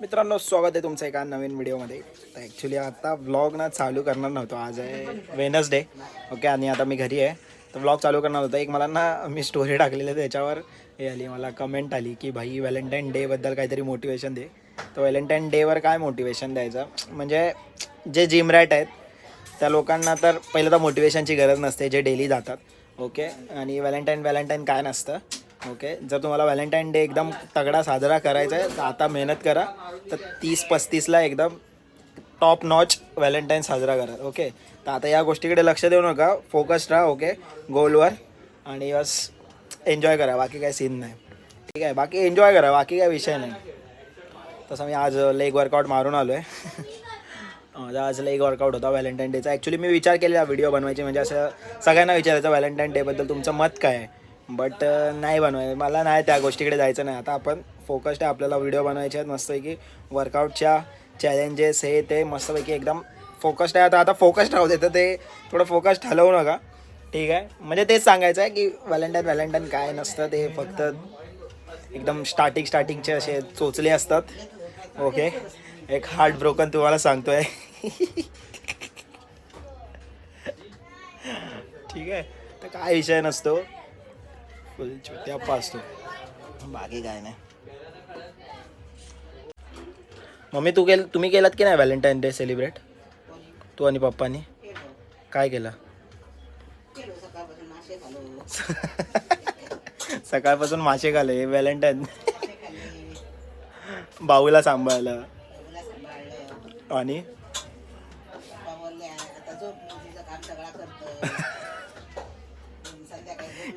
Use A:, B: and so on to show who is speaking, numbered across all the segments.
A: मित्रांनो स्वागत आहे तुमचं एका नवीन व्हिडिओमध्ये. तर ॲक्च्युली आता व्लॉग ना चालू करणार नव्हतो. आज आहे वेनसडे ओके आणि आता मी घरी आहे. तर व्लॉग चालू करणार होता. एक मला ना मी स्टोरी टाकलेली आहे त्याच्यावर. हे आली मला कमेंट आली की भाई व्हॅलेंटाईन डेबद्दल काहीतरी मोटिवेशन दे. तर व्हॅलेंटाईन डेवर काय मोटिवेशन द्यायचं? म्हणजे जे जिम रॅट आहेत त्या लोकांना तर पहिलं तर मोटिवेशनची गरज नसते जे डेली जातात. ओके आणि व्हॅलेंटाईन व्हॅलेंटाईन काय नसतं? ओके. जर तुम्हाला व्हॅलेंटाईन डे एकदम तगडा साजरा करायचा आहे तर आता मेहनत करा. तर तीस पस्तीसला एकदम टॉप नॉच व्हॅलेंटाईन साजरा करा. ओके. तर आता या गोष्टीकडे लक्ष देऊ नका. फोकस राहा ओके. गोलवर आणि बस एन्जॉय करा. बाकी काही सीन नाही. ठीक आहे. बाकी एन्जॉय करा. बाकी काही विषय नाही. तसं मी आज लेग वर्कआउट मारून आलो आहे माझा आज लेग वर्कआउट होता व्हॅलेंटाईन डेचा ॲक्च्युली मी विचार केलेला व्हिडिओ बनवायची. म्हणजे असं सगळ्यांना विचारायचं व्हॅलेंटाईन डेबद्दल तुमचं मत काय आहे? बट uh, नाही बनवाय मला नाही त्या गोष्टीकडे जायचं नाही. आता आपण फोकस्ड आहे. आपल्याला व्हिडिओ बनवायचे आहेत. मस्तपैकी वर्कआउटच्या चॅलेंजेस हे ते मस्तपैकी एकदम फोकस्ड आहे. आता आता फोकस्ड राहू दे. तर ते थोडं फोकस्ड हलवू नका. ठीक आहे? म्हणजे तेच सांगायचं आहे की व्हॅलेंटाईन व्हॅलेंटाईन काय नसतं ते फक्त एकदम स्टार्टिंग स्टार्टिंगचे असे चोचले असतात. ओके एक हार्ट ब्रोकन तुम्हाला सांगतोय. ठीक आहे? तर काय विषय नसतो. फुल छोट्याप्पा असतो बाकी काय नाही. मम्मी तू केल तुम्ही केलात की नाही व्हॅलेंटाईन डे सेलिब्रेट? तू आणि पप्पानी? काय केलं? सकाळपासून मासे खाले व्हॅलेंटाईन भाऊला सांभाळलं. आणि?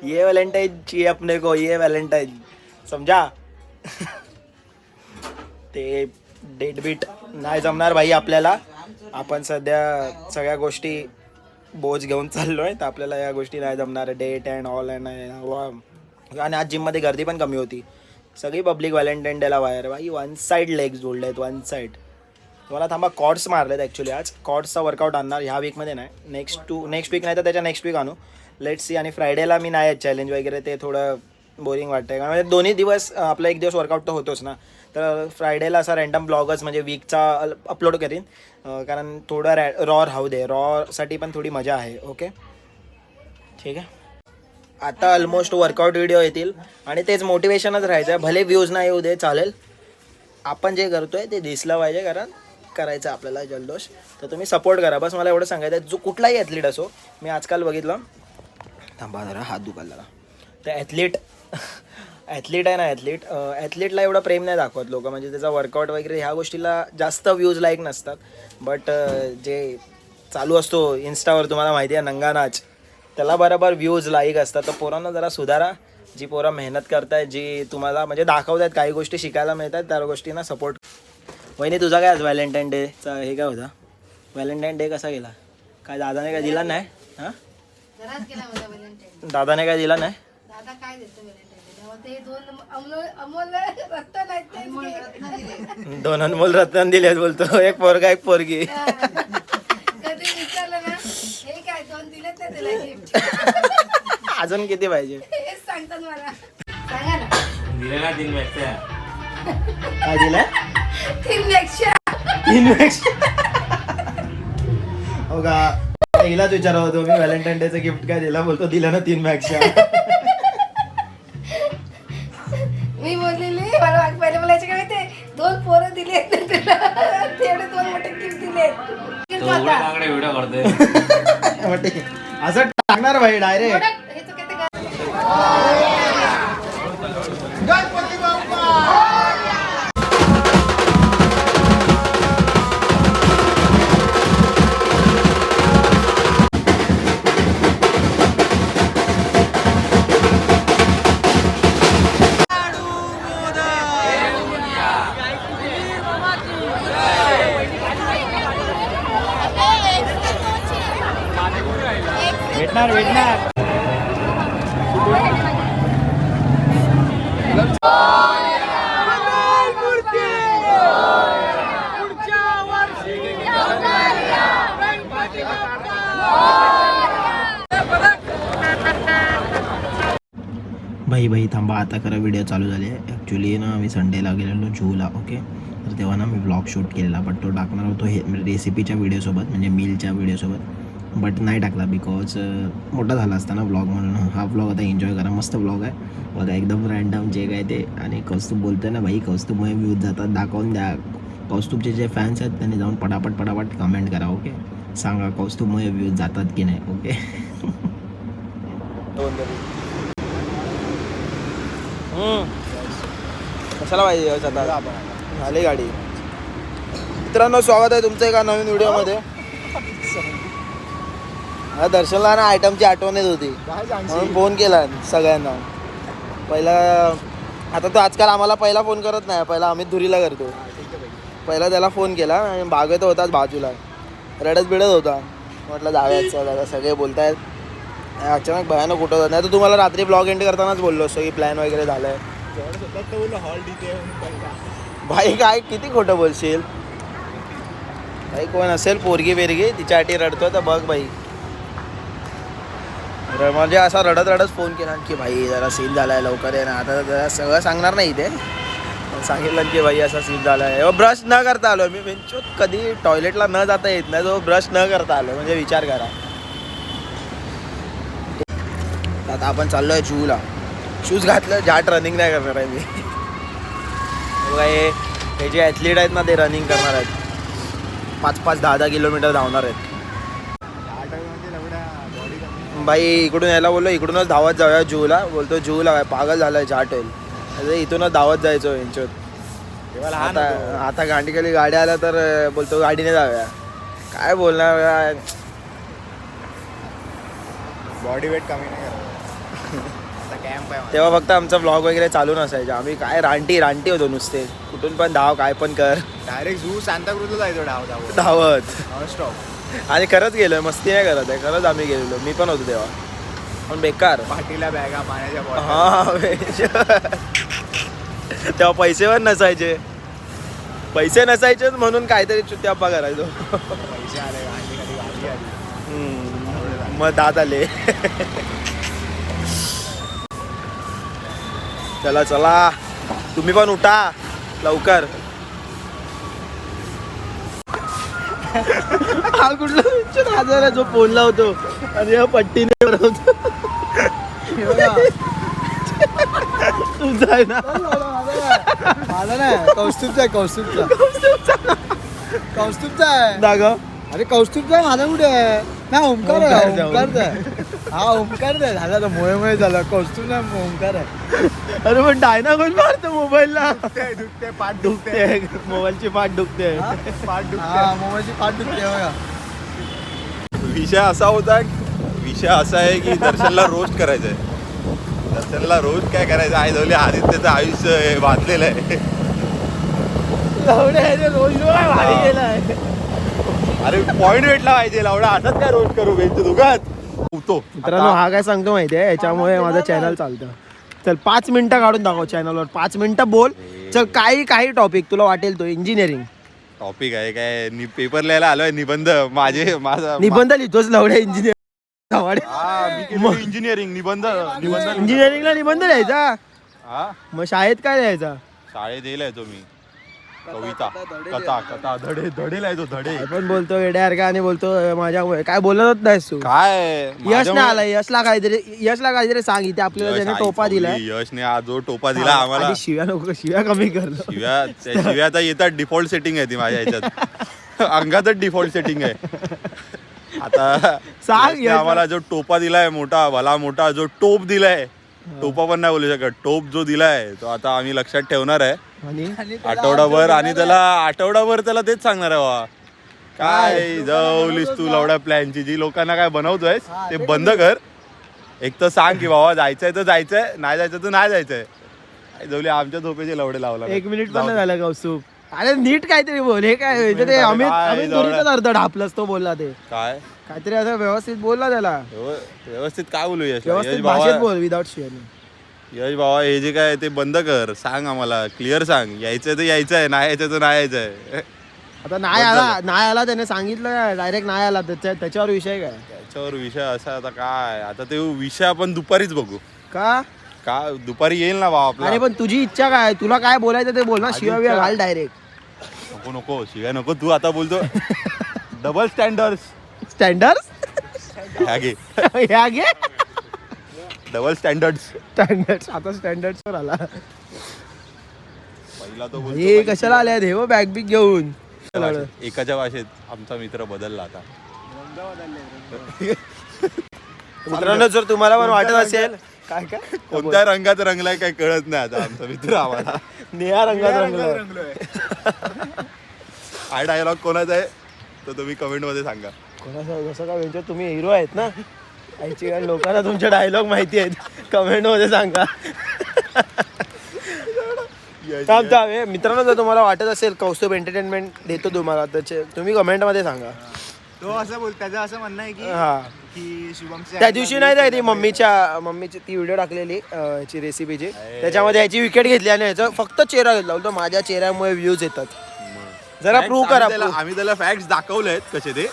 A: ये वैलेंटाइन चाहिए अपने को ये वैलेंटाइन समजा ते डेट बीट नाही जमणार भाई आपल्याला. आपण सध्या सगळ्या गोष्टी बोज घेऊन चाललो आहे तर आपल्याला या गोष्टी नाही जमणार. डेट अँड ऑल अँड आणि आज जिममध्ये गर्दी पण कमी होती. सगळी पब्लिक व्हॅलेंटाईन डेला बाहेर. भाई वन साईड लेग्स जोडले आहेत वन साईड मला थांबा कॉर्ड्स मारलेत ॲक्च्युली आज. कॉड्सचा वर्कआउट आणणार ह्या वीकमध्ये नाही. नेक्स्ट टू नेक्स्ट वीक नाही तर त्याच्या नेक्स्ट वीक आणू. लेट सी आणि फ्रायडेला मी नाही चॅलेंज वगैरे ते थोडं बोरिंग वाटतंय. कारण म्हणजे दोन्ही दिवस आपला एक दिवस वर्कआउट तर होतोच ना. तर फ्रायडेला असा रँडम ब्लॉगच म्हणजे वीकचा अपलोड करीन. कारण थोडं रॅ रॉ राहू दे. रॉसाठी पण थोडी मजा आहे ओके ठीक आहे? आता ऑलमोस्ट वर्कआउट व्हिडिओ येतील. आणि तेच मोटिवेशनच राहायचं आहे भले व्ह्यूज नाही येऊ दे चालेल. आपण जे करतोय ते दिसलं पाहिजे कारण करायचं आपल्याला जल्दोष तर तुम्ही सपोर्ट करा. बस मला एवढं सांगायचं आहे जो कुठलाही ॲथलीट असो मी आजकाल बघितलं थांबा जरा हात दुखायला लागला. तर ॲथलीट ॲथलीट आहे ना ॲथलीट ॲथलीटला एवढं प्रेम नाही दाखवत लोक. म्हणजे त्याचा वर्कआउट वगैरे ह्या गोष्टीला जास्त व्ह्यूज लाईक नसतात. बट जे चालू असतो इन्स्टावर तुम्हाला माहिती आहे नंगा नाच. त्याला बरोबर व्ह्यूज लाईक असतात. तर पोरांना जरा सुधारा. जी पोरं मेहनत करतायत जी तुम्हाला म्हणजे दाखवत आहेत काही गोष्टी शिकायला मिळतात त्या गोष्टींना सपोर्ट वहिनी तुझा काय आज व्हॅलेंटाईन डेचा हे काय होता? व्हॅलेंटाईन डे कसा गेला? काय दादाने काय दिला नाही? हां?
B: घरात गेला माझा व्हॅलेंटाईन.
A: दादाने काय दिला नाही?
B: दादा काय देतो व्हॅलेंटाईन? तेव्हा ते दोन अमोल अमोल रत्न नाही ते
A: दोन अनमोल रत्न दिलेत बोलतो. एक पोरगा एक पोरगी.
B: कधी विचारलं ना हे काय दोन दिलेत नाही तुला गिफ्ट
A: अजून किती पाहिजे?
B: हेच सांगतात मला. सांगा ना.
C: दिलेला
A: काय
B: तीन पेक्षा
A: तीन हो का हिलाच विचारत होतो मी व्हॅलेंटाईन डेचं गिफ्ट काय दिला? बोलतो दिलं ना तीन बॅगच्या
B: मी बोललेली मला पहिले मला याच्या काय ते दोन पोरं दिले तुला. तेवढे दोन मोठे गिफ्ट दिले
C: तो उघड्या काकडे व्हिडिओ करतोय.
A: वाटते. असं टाकणार भाई डायरेक्ट
B: हे
A: भेटणार भेटणार. भाई भाई थांबा आता खरं व्हिडिओ चालू झाले ॲक्च्युली ना आम्ही संडेला गेलेलो जूला ओके तर तेव्हा ना मी ब्लॉग शूट केलेला बट तो टाकणार होतो हे रेसिपीच्या व्हिडिओसोबत म्हणजे मीलच्या व्हिडिओसोबत बट नाही टाकला बिकॉज मोठा झाला असता ना ब्लॉग म्हणून. हा ब्लॉग आता एन्जॉय करा. मस्त ब्लॉग आहे. बघा एकदम रँडम जे काय ते. आणि कौस्तुभ बोलतोय ना भाई कौस्तुभमुळे व्ह्यूज जातात. दाखवून द्या. कौस्तुभचे जे फॅन्स आहेत त्यांनी जाऊन पटापट पटापट कमेंट करा ओके सांगा कौस्तुभमुळे व्ह्यूज जातात की नाही ओके कशाला पाहिजे आता? झाली गाडी. मित्रांनो स्वागत आहे तुमचं एका नवीन व्हिडिओमध्ये हा दर्शनला ना आयटमची आठवण येत होती. म्हणून फोन केला सगळ्यांना. पहिला आता तो आजकाल आम्हाला पहिला फोन करत नाही पहिला अमित धुरीला करतो. पहिला त्याला फोन केला आणि बागेत होताच बाजूला. रडत बिडत होता. म्हटलं चल आता सगळे बोलतायत. अचानक भयानक कुठं होतं. नाही तर तुम्हाला रात्री ब्लॉग एंड करतानाच बोललो असतो की प्लॅन वगैरे झालाय. भाई काय किती खोटं बोलशील? भाई कोण असेल? पोरगी बेरगी तिच्यासाठी रडतोय तर बघ भाई तर म्हणजे असा रडत रडत फोन केला की भाई जरा सीन आहे लवकर आहे ना. आता जरा सगळं सांगणार नाही ते सांगितलं की भाई असा सीन झालाय. ब्रश न करता आलो मी म्हणजे कधी टॉयलेटला न जाता येत नाही तो ब्रश न करता आलो म्हणजे विचार करा. आता आपण चाललोय जूला. शूज घातलं जाट रनिंग नाही करणार आहे मी. हे हे जे ॲथलीट आहेत ना ते रनिंग करणार आहेत. पाच पाच दहा दहा किलोमीटर धावणार आहेत. बाई इकडून यायला बोललो इकडूनच धावत जाऊया जूला. बोलतो जूला काय पागल झालाय जाट होईल. अरे इथूनच धावत जायचो यांच्यात आता आता गांडीखाली गाड्या आल्या तर बोलतो गाडीने जाऊया. काय बोलणार.
D: बॉडी वेट कमी नाही
A: तेव्हा फक्त आमचा ब्लॉग वगैरे चालू नसायचा. आम्ही काय रानटी रानटी होतो नुसते. कुठून पण धाव काय पण कर.
D: डायरेक्ट झू सांताक्रूजला जायचो डाव डाव
A: धावत.
D: स्टॉप
A: आणि खरंच गेलोय मस्ती नाही करत आहे खरंच आम्ही गेलेलो. मी पण होतो तेव्हा. पण बेकार.
D: पाठीला बॅगा पाण्याच्या बॉटल
A: हा. तेव्हा पैसे पण नसायचे. पैसे नसायचे म्हणून काहीतरी चुत्याप्पा करायचो.
D: पैसे आले गाडी कधी गाडी आली.
A: हम्म. मग दात आले. चला चला. तुम्ही पण उठा. लवकर. हा कुठला पिक्चर हजार जो फोन लावतो आणि हा पट्टीने भरवतो तुमचा आहे ना?
D: माझा नाही. कौस्तुभचा आहे कौस्तुभचा. कौस्तुभचा. आहे.
A: दागा.
D: अरे कौस्तुभचा आहे माझा कुठे आहे? नाही ओमकार आहे
A: ओमकारचा
D: आहे. हा ओमकार आहे झाला तर मोहे मोहे झाला. कौस्तुभ नाही ओमकार आहे.
A: अरे पण डायना कोण मारतो मोबाईलला?
D: दुखते पाठ
A: दुखते मोबाईलची पाठ दुखते
D: पाठ हा मोबाईलची पाठ दुखते बघा.
E: विषय असा होता विषय असा आहे की दर्शनला रोस्ट करायचं आहे दर्शनला रोज काय करायचं? आहे जवळ आदित्यचं आयुष्य हे वाचलेलं आहे.
A: रोज भारी गेलाय
E: अरे पॉइंट भेटला पाहिजे लावडा असंच काय रोज करू बेंच दुखात? उतो
A: मित्रांनो हा काय सांगतो माहितीये याच्यामुळे माझं चॅनल चालतं. चल पाच मिनिटं काढून दाखव चॅनलवर पाच मिनिटं बोल. चल काही काही टॉपिक तुला वाटेल तो इंजिनिअरिंग
E: टॉपिक आहे काय? नि पेपर लिहायला आलोय निबंध. माझे माझा
A: निबंध लिहितोच लवड्या इंजिनिअरिंग
E: इंजिनिअरिंग निबंध. निबंध
A: इंजिनिअरिंगला निबंध लिहायचा?
E: हा?
A: मग शाळेत काय लिहायचा?
E: शाळेत येईल तो मी. कविता कथा कथा धडे धडे लिहायचो धडे.
A: पण बोलतो आणि बोलतो माझ्या काय बोलत नाहीस तू?
E: काय?
A: यश नाही आला यशला काहीतरी यशला काहीतरी सांग इथे आपल्याला त्याने टोपा दिलाय.
E: चौगुले, यशने आज जो टोपा दिला आम्हाला
A: शिव्या नको शिव्या कमी कर.
E: शिव्या त्या शिव्या आता येतात डिफॉल्ट सेटिंग आहे ती माझ्या ह्याच्यात अंगातच डिफॉल्ट सेटिंग आहे. आता
A: सांग.
E: आम्हाला जो टोपा दिलाय मोठा भला मोठा जो टोप दिलाय टोपा पण नाही बोलू शकत. टोप जो दिलाय तो आता आम्ही लक्षात ठेवणार आहे.
A: आणि?
E: आठवडाभर आणि त्याला आठवडाभर त्याला तेच सांगणार आहे वा काय जाऊलीस तू लवड्या प्लॅनची जी लोकांना काय बनवतोयस ते बंद कर. एक तर सांग की बाबा जायचंय तर जायचंय नाही जायचं तर नाही जायचंय. काय जाऊली आमच्या झोपेचे लवडे लावला
A: एक मिनिट पण नाही झालं कौस्तुभ. अरे नीट काहीतरी बोल. हे काय ते अमित अमित अर्थ ढापलंस तो बोलला ते.
E: काय?
A: काहीतरी असं व्यवस्थित बोलला त्याला.
E: व्यव- व्यवस्थित काय बोलू यश?
A: भाषेत बोल विदाउट शिअर
E: यश बाबा हे जे काय ते बंद कर. सांग आम्हाला. क्लिअर सांग. यायचंय तर यायचं आहे नाही यायचं तर नाही यायचंय.
A: आता नाही आला नाही आला त्याने सांगितलं डायरेक्ट नाही आला. त्याच्या त्याच्यावर विषय काय?
E: त्याच्यावर विषय असा आता काय? आता ते विषय आपण दुपारीच बघू.
A: का?
E: का? दुपारी येईल ना बाबा आपला.
A: अरे पण तुझी इच्छा काय? तुला काय बोलायचं ते बोल ना. शिव्या बिव्या घाल डायरेक्ट
E: नको नको. शिवाय नको. तू आता बोलतो. डबल स्टँडर्ड
A: स्टँडर्ड
E: ह्या घे
A: ह्या घे
E: डबल स्टँडर्ड
A: स्टँडर्ड आता स्टँडर्ड वर आला.
E: पहिला तो
A: हे कशाला आले हे बॅग बिग घेऊन.
E: एकाच्या भाषेत- आमचा मित्र बदलला आता.
A: मित्रांनो जर तुम्हाला पण वाटत असेल काय काय?
E: कोणत्या रंगात रंगलाय काही कळत नाही आता आमचा मित्र आम्हाला.
A: निळ्या रंगात रंगलं
E: हा डायलॉग कोणाचा आहे तो तुम्ही कमेंटमध्ये सांगा.
A: कोणाचा का तुम्ही हिरो आहेत ना? आईची लोकांना तुमचे डायलॉग माहिती आहेत. कमेंटमध्ये सांगा. थांब थांब. हे मित्रांनो जर तुम्हाला वाटत असेल कौस्तुभ एंटरटेनमेंट देतो तुम्हाला तर तुम्ही कमेंटमध्ये सांगा.
D: तो असं बोल त्याचं असं म्हणणं आहे की
A: हा.
D: की
A: त्या दिवशी नाही ती मम्मीच्या मम्मीची ती व्हिडिओ टाकलेली अं, याची रेसिपीची त्याच्यामध्ये याची विकेट घेतली आणि याचा फक्त चेहरा घेतला. बोलतो माझ्या चेहऱ्यामुळे व्ह्यूज येतात. जरा प्रूव्ह करा.
E: आम्ही त्याला फॅक्ट दाखवले आहेत कसे ते.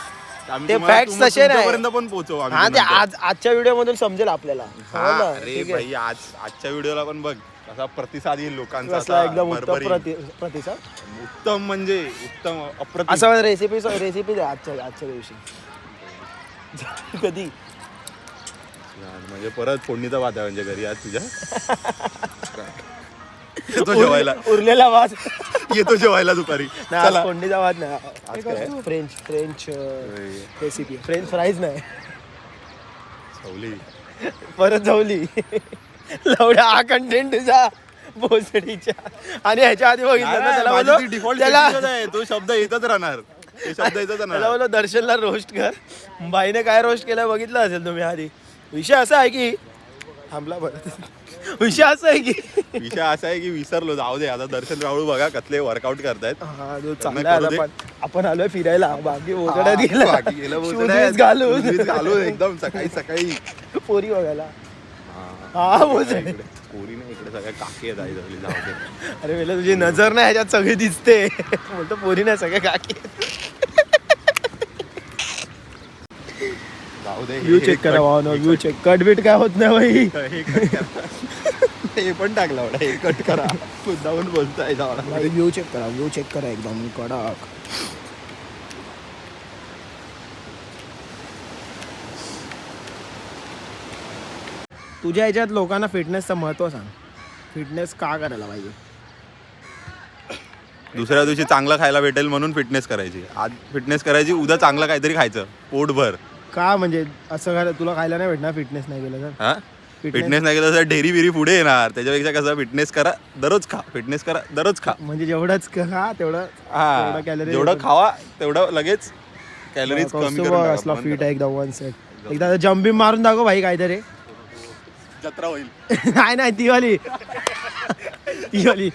E: आम्ही
A: ते
E: तुम्हाला- तुम-
A: तसे नाही.
E: तुमच्यापर्यंत पण पोहोचवू आम्ही
A: हा ते
E: नंतर.
A: आज आजच्या व्हिडिओ मधून समजेल आपल्याला
E: हा? अरे
A: ठीक आहे.
E: भाई आज आजच्या व्हिडिओला पण बघ कसा प्रतिसाद येईल लोकांचा
A: कसला
E: आता
A: एकदम उत्तम
E: भरभरीत.
A: प्रति प्रतिसाद
E: उत्तम म्हणजे उत्तम अप्रतिम
A: असं रेसिपी रेसिपी आजच्या आजच्या दिवशी कधी
E: म्हणजे परत फोडणीचा भात आहे म्हणजे घरी आज तुझ्या येतो जेवायला.
A: उरलेला वास.
E: येतो जेवायला दुपारी.
A: नाही आज
E: चला.
A: कोंडीचा वास नाही.
E: आज काय?
A: French French recipe French fries नाही.
E: सवली.
A: परत जाऊली लवड्या हा कंटेंट तुझा भोसडीच्या. आणि ह्याच्या आधी बघितलं ना त्याला बोललो
E: डिफॉल्ट
A: त्याला
E: तो शब्द येतच राहणार. ते शब्द येतच
A: त्याला
E: राहणार
A: बोललो दर्शनला रोस्ट कर. बाईने काय रोस्ट केलं बघितलं असेल तुम्ही आधी. विषय असा आहे की थांबला बरं विषय असा आहे की
E: विषय असा आहे की विसरलो. जाऊ दे आता दर्शन राहुळ बघा कसले वर्कआउट करतायत.
A: हा जो चांगला
E: करू दे.
A: आपण आलोय फिरायला. बाकी ओसड्यात गेला
E: बाकी गेलं
A: Shoes
E: बोलतोय.
A: बीज घालून.
E: Shoes बीज घालून एकदम सकाळी सकाळी.
A: पोरी बघायला. हा. बोलतोय
E: इकडे पोरी नाही इकडे सगळ्या काकी आहेत जाऊ दे.
A: अरे तुझी नजर नाही ह्याच्यात सगळी दिसते. बोलतो पोरी नाही सगळे काकी
E: दे
A: व्ह्यू चेक करा Bhavana view check. Cut beat काय होत नाही बाई.
E: हे पण टाकलं एवढा हे कट करा. मुद्दाहून बोलताय जाऊ
A: व्ह्यू चेक करा व्ह्यू चेक करा एकदम कडक. तुझ्या ह्याच्यात लोकांना फिटनेसचं महत्त्व सांग. फिटनेस का करायला पाहिजे?
E: दुसऱ्या दिवशी चांगलं खायला भेटेल म्हणून फिटनेस करायची. आज फिटनेस करायची उद्या चांगलं काहीतरी खायचं. पोटभर.
A: का म्हणजे असं काय तुला खायला नाही भेटणार फिटनेस नाही केलं तर?
E: हा? फिटनेस नाही केलं तर ढेरी बिरी पुढे येणार. त्याच्यापेक्षा कसं फिटनेस करा दररोज खा. फिटनेस करा दररोज खा.
A: म्हणजे जेवढंच खा तेवढं
E: हा.
A: तेवढं calorie
E: जेवढं
A: येतं.
E: खावा तेवढं लगेच कॅलरीज कमी
A: कौस्तुभ
E: करून
A: असला
E: टाका.
A: फिट आहे एकदम वन सेट एकदा जम्प बिम मारून दाखव भाई काहीतरी.
E: जत्रा होईल.
A: नाही नाही ती वाली. ती वाली.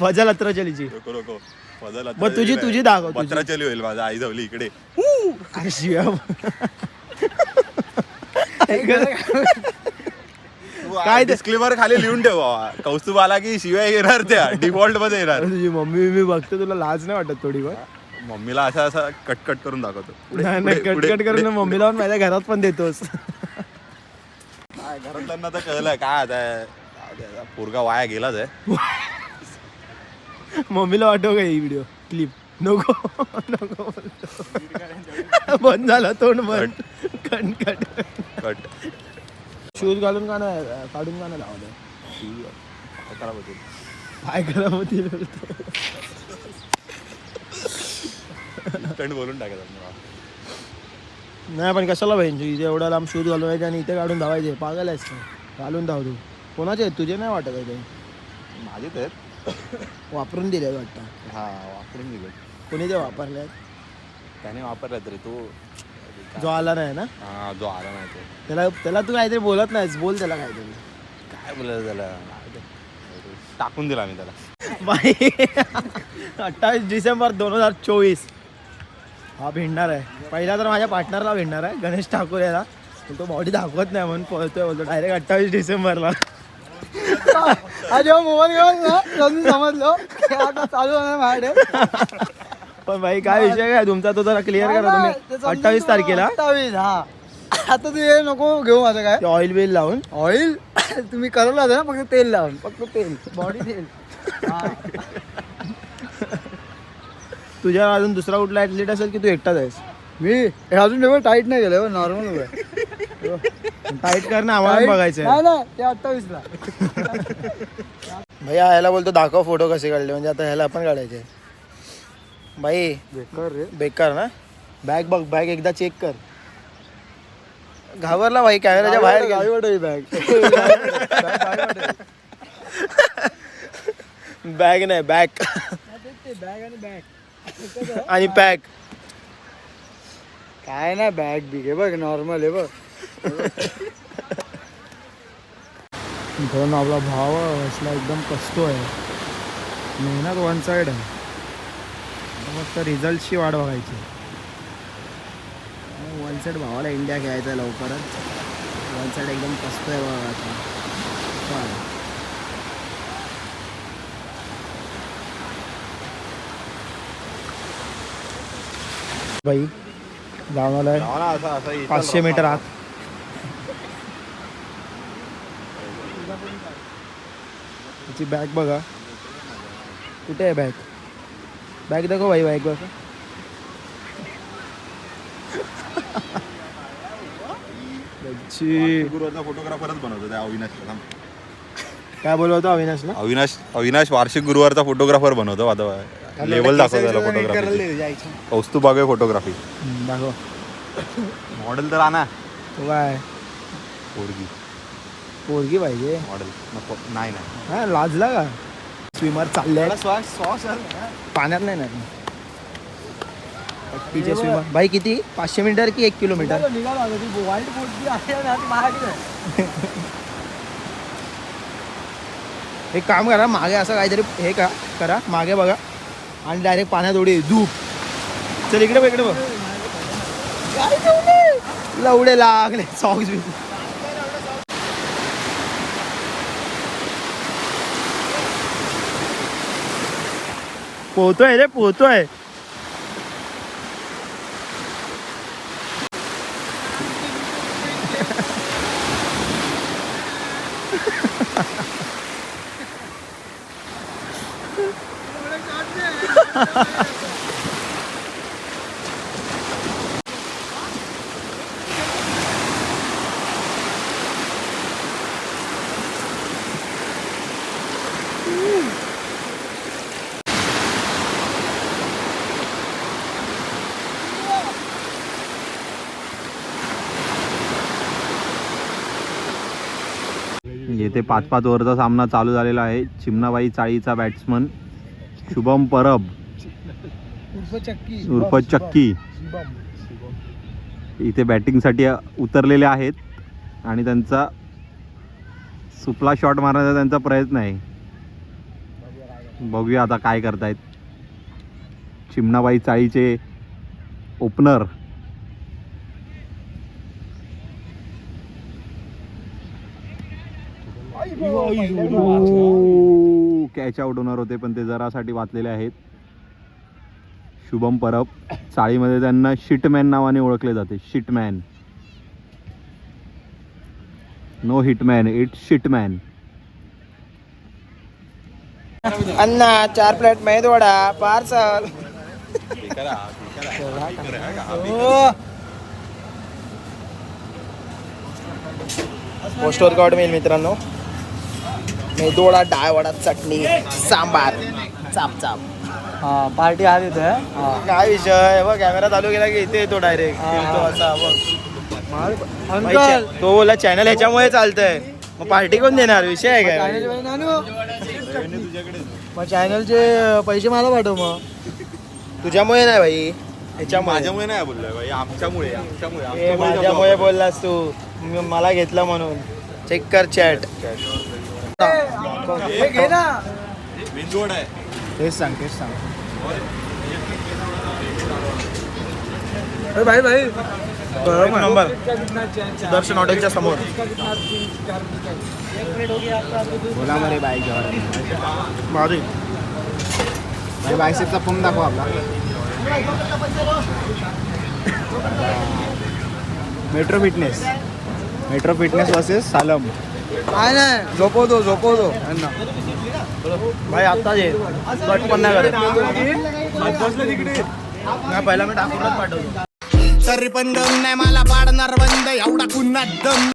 A: फजल अत्र चलीची
E: नको नको. फजल आता
A: मग तुझी-. तुझी दाखव, तुझी.
E: पत्रा चली होईल माझा आई जावली इकडे.
A: अरे काय
E: काय
A: ते-
E: डिस्क्लेमर खाली लिहून ठेव बाबा कौस्तुभ आला की शिवाय येणार त्या डिफॉल्टमध्ये येणार.
A: अरे तुझी मम्मी मी बघते तुला लाज नाही वाटत थोडी पण
E: मम्मीला असा असा कट कट करून दाखवतो. पुढे,
A: नाही नाही
E: पुढे,
A: कट
E: पुढे,
A: कट करून
E: पुढे.
A: मम्मीला पण माझ्या घरात पण देतोस.
E: काय घरातल्यांना तर कळलं काय आता पोरगा वाया गेलाच आहे.
A: मम्मीला वाटव का ही व्हिडिओ क्लिप नको नको बोलतो. बंद झाला तोंड बंद. Cut cut.
E: कट.
A: शूज घालून का नाही काढून का नाही लावलं?
E: खराब होतील.
A: काय होतील बोलतो.
E: Instant बोलून टाकायचं
A: नाही पण कशाला पाहिजे इथे एवढा लांब शूज घालवायचे आणि इथे काढून धावायचे. पागल आहेस का घालून धाव तू. कोणाचे आहेत? तुझे नाही वाटत आहे ते.
E: माझे तर
A: वापरून दिले वाटतं.
E: हा वापरून दिलं
A: कोणी ते वापरले
E: त्याने वापरला तरी तो.
A: जो आला नाही ना?
E: हा जो आला नाही तो.
A: त्याला त्याला तू काहीतरी बोलत नाहीस बोल त्याला काहीतरी.
E: काय बोलायचं त्याला? टाकून दिला मी त्याला.
A: बाई अठ्ठावीस डिसेंबर दोन हजार चोवीस. हा भिडणार आहे. पहिला तर माझ्या पार्टनरला भिडणार आहे गणेश ठाकूर याला. पण तो बॉडी दाखवत नाही म्हणून पळतोय बोलतो डायरेक्ट अठ्ठावीस डिसेंबरला.
D: हा जेव्हा मोबाईल घेऊन ना तेव्हा मी समजलो? की आता चालू होणार माझ्याकडे.
A: पण भाई काय विषय काय? तुमचा तो जरा क्लिअर करा तुम्ही.
D: समजून
A: अठ्ठावीस. तारखेला?
D: अठ्ठावीस हा. आता तू हे नको घेऊ माझं काय.
A: ऑइल बिल लावून?
D: ऑइल तुम्ही करवलं होतं ना फक्त तेल लावून. फक्त तेल. बॉडी तेल.
A: तुझ्या अजून दुसरा कुठला ऍथलीट असेल की तू एकटाच आहेस?
D: मी हे अजून एवढं टाईट नाही केलं नॉर्मल उभं
A: टाईट कर ना आम्हाला बघायचं भैया ह्याला बोलतो दाखव फोटो कसे काढले म्हणजे आता ह्याला पण काढायचे. भाई
D: बेकार रे.
A: बेकार ना? बॅग बघ बॅग एकदा चेक कर. घाबरला भाई कॅमेराच्या बाहेर
D: ही बॅग
A: बॅग नाही बॅग
D: बॅग आणि बॅग
A: आणि पॅक
D: काय नाही बॅग बिग आहे बघ नॉर्मल आहे बघ.
A: मित्रांनो आपला भाव असला एकदम कसतो आहे. मेहनत वन साईड आहे. फक्त रिझल्टची वाट बघायची. वन साईड भावाला इंडिया घ्यायचा आहे लवकरच. वन साईड एकदम कसतो आहे बघा आता. बाई जाऊन आलाय. पाचशे मीटर आत. त्याची बॅग बघा. कुठे आहे बॅग बॅग दाखव भाई बॅग बघा त्याची
E: गुरुवारचा फोटोग्राफरच बनवतो त्या अविनाश
A: काय बोलवतो अविनाशला?
E: अविनाश अविनाश वार्षिक गुरुवारचा फोटोग्राफर बनवतो आता लेवल दाखवतो त्याला फोटोग्राफी कौस्तुभ बागे फोटोग्राफी
A: दाखव.
E: मॉडेल तर आणा.
A: तो काय
E: पोरगी.
A: पोरगी पाहिजे.
E: मॉडेल. नको. नाही नाही.
A: हा लाजला का? स्विमर चालले पाण्यात नाही ना. तिचे स्विमर. भाई किती? पाचशे मीटर की एक किलोमीटर?
D: निघाला होता ती वाईट बोट आहे ना ती महागडी आहे.
A: एक काम करा मागे असं काहीतरी हे का करा. मागे बघा. आणि डायरेक्ट पाण्यात उडी. धूप. चल इकडे बघ, इकडे बघ. लवडे लागले. सॉक्स बी 不对这不对
E: येथे पाच पाच ओव्हरचा सामना चालू झालेला आहे. चिमणाबाई चाळीचा बॅट्समन शुभम परब.
D: उर्फ चक्की
E: उर्फ चक्की इथे बॅटिंगसाठी उतरलेले आहेत. आणि त्यांचा सुपला शॉट मारण्याचा त्यांचा प्रयत्न आहे. बघूया आता काय करतायत. चिमणाबाई चाळीचे ओपनर कॅच आउट होणार होते पण ते जरासाठी वाचलेले आहेत. शुभम परब चाळीमध्ये त्यांना शिटमॅन नावाने ओळखले जाते. Shitman. No hitman it shitman.
A: अण्णा चार प्लेट मेद वडा पार्सल. पोस्ट वर्कआउट मिळेल मित्रांनो. मेदोडा डाळ वडा चटणी सांबार. चाप चाप.
D: हा पार्टी आली तर हा.
A: काय विषय? बघ कॅमेरा चालू केला की इथे येतो डायरेक्ट असा बघ.
D: अंकल.
A: तो बोला चॅनल ह्याच्यामुळे चालतंय. मग पार्टी कोण देणार? विषय आहे काय?
D: मग चॅनलचे पैसे मला पाठव मग.
A: तुझ्यामुळे नाही भाई. ह्याच्यामुळे.
E: माझ्यामुळे नाही बोललोय भाई. आमच्यामुळे आमच्यामुळे.
A: माझ्यामुळे बोललास तू. मला घेतलं म्हणून. चेक कर चॅट
D: हे घे ना.
E: बिनजोड आहे
A: तेच सांग तेच सांग.
D: अरे भाई भाई.
A: एक नंबर. सुदर्शन हॉटेलच्या समोर. बोला मरे बाईक भारी
D: भाई बायसेपचा पंप दाखव आपला.
A: Metro fitness. Metro fitness versus Salam.
D: काय नाही. झोपवतो झोपवतो. यांना.
A: भाई आत्ताच ये कट पण नाही करत. नाही पहिला मी टाकूनच पाठवतो.
F: तरी पण दम नाही मला पाडणार बंद. एवढा पुन्हा दम.